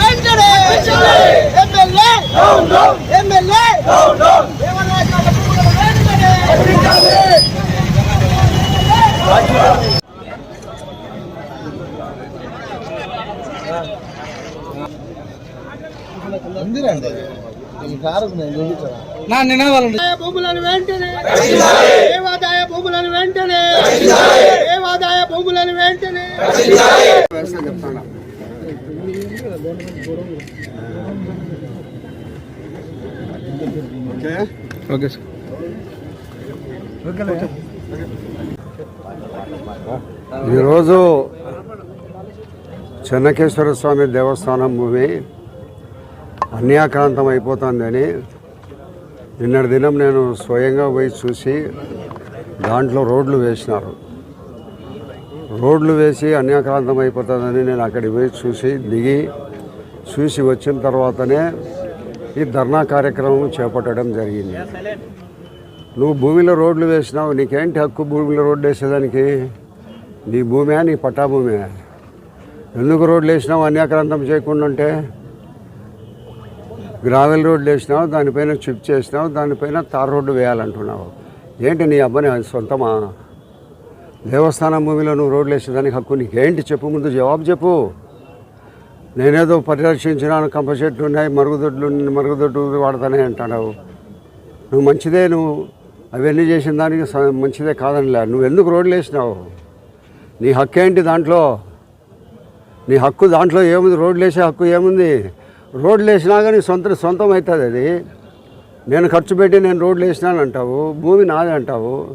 వెంటనే! ఉందిరండి. ఈ కారు నేను చూపించరా నా నినాదాలండి భూములను వెంటనే. దేవాదాయ భూములను వెంటనే. దేవాదాయ భూములను వెంటనే. Okay sir. ఈరోజు చెన్నకేశ్వర స్వామి దేవస్థానం భూమి అన్యాక్రాంతం అయిపోతుందని నిన్నటి దినం నేను స్వయంగా పోయి చూసి దాంట్లో రోడ్లు వేసినారు. రోడ్లు వేసి అన్యాక్రాంతం అయిపోతుందని నేను అక్కడికి పోయి చూసి దిగి చూసి వచ్చిన తర్వాతనే ఈ ధర్నా కార్యక్రమం చేపట్టడం జరిగింది. నువ్వు భూమిలో రోడ్లు వేసినావు నీకేంటి హక్కు భూమిలో రోడ్డు వేసేదానికి? నీ భూమే నీ పట్టాభూమే. ఎందుకు రోడ్లు వేసినావు అన్యాక్రాంతం చేయకుండా ఉంటే? గ్రావెల్ రోడ్లు వేసినావు దానిపైన చిప్ చేసినావు దానిపైన తార్ రోడ్డు వేయాలంటున్నావు. ఏంటి నీ అబ్బాయి సొంతమా? దేవస్థానం భూమిలో నువ్వు రోడ్లు వేసేదానికి హక్కు నీకేంటి? చెప్పు ముందు జవాబు చెప్పు. నేనేదో పరిరక్షించినాను కంప చెట్లు ఉన్నాయి మరుగుదొడ్లు మరుగుదొడ్డు వాడతానే అంటున్నావు. నువ్వు మంచిదే నువ్వు. అవన్నీ చేసిన దానికి మంచిదే కాదనిలే నువ్వు ఎందుకు రోడ్లు వేసినావు నీ హక్కు ఏంటి దాంట్లో? నీ హక్కు దాంట్లో ఏముంది? రోడ్లు వేసే హక్కు ఏముంది? రోడ్లు వేసినా కానీ సొంత సొంతం అవుతుంది అది. నేను ఖర్చు పెట్టి నేను రోడ్లు వేసినాను అంటావు భూమి నాది అంటావు.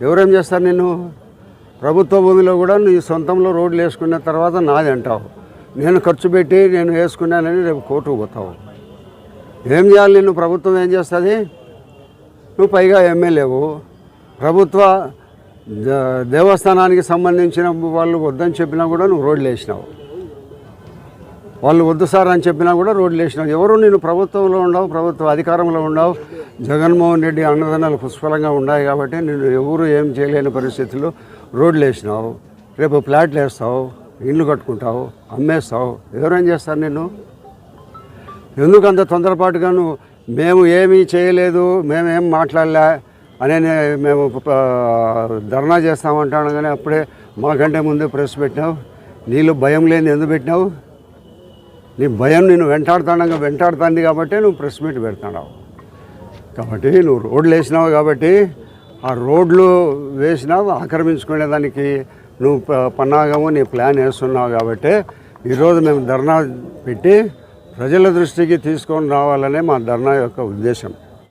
ఎవరేం చేస్తారు నేను ప్రభుత్వ భూమిలో కూడా నీ సొంతంలో రోడ్లు వేసుకున్న తర్వాత నాది అంటావు. నేను ఖర్చు పెట్టి నేను వేసుకున్నానని రేపు కోర్టుకు పోతావు. ఏం చేయాలి నిన్ను? ప్రభుత్వం ఏం చేస్తుంది? నువ్వు పైగా ఎమ్మెల్యేవు. ప్రభుత్వ ద- దేవస్థానానికి సంబంధించిన వాళ్ళు వద్దని చెప్పినా కూడా నువ్వు రోడ్లు వేసినావు వాళ్ళు వద్దు సార్ అని చెప్పినా కూడా రోడ్లు వేసినావు ఎవరు నేను ప్రభుత్వంలో ఉండవు ప్రభుత్వ అధికారంలో ఉండవు జగన్మోహన్ రెడ్డి అన్నదానాలు పుష్కలంగా ఉన్నాయి కాబట్టి నేను ఎవరు ఏం చేయలేని పరిస్థితుల్లో రోడ్లు వేసినావు. రేపు ప్లాట్లు వేస్తావు ఇండ్లు కట్టుకుంటావు అమ్మేస్తావు. ఎవరేం చేస్తారు నేను ఎందుకు అంత తొందరపాటుగా నువ్వు మేము ఏమీ చేయలేదు మేమేం మాట్లాడలే అనే మేము ధర్నా చేస్తామంటాను కానీ అప్పుడే మాకంటే ముందే ప్రెస్ పెట్టినావు. నీళ్ళు భయం లేని ఎందుకు పెట్టినావు? నీ భయం నేను వెంటాడుతానంగా వెంటాడుతుంది కాబట్టి నువ్వు ప్రెస్ మీట్ పెడుతున్నావు కాబట్టి నువ్వు రోడ్లు వేసినావు కాబట్టి ఆ రోడ్లు వేసినావు ఆక్రమించుకునేదానికి నువ్వు ప- పన్నాగము నీ ప్లాన్ వేస్తున్నావు కాబట్టి ఈరోజు మేము ధర్నా పెట్టి ప్రజల దృష్టికి తీసుకొని రావాలనే మా ధర్నా యొక్క ఉద్దేశం.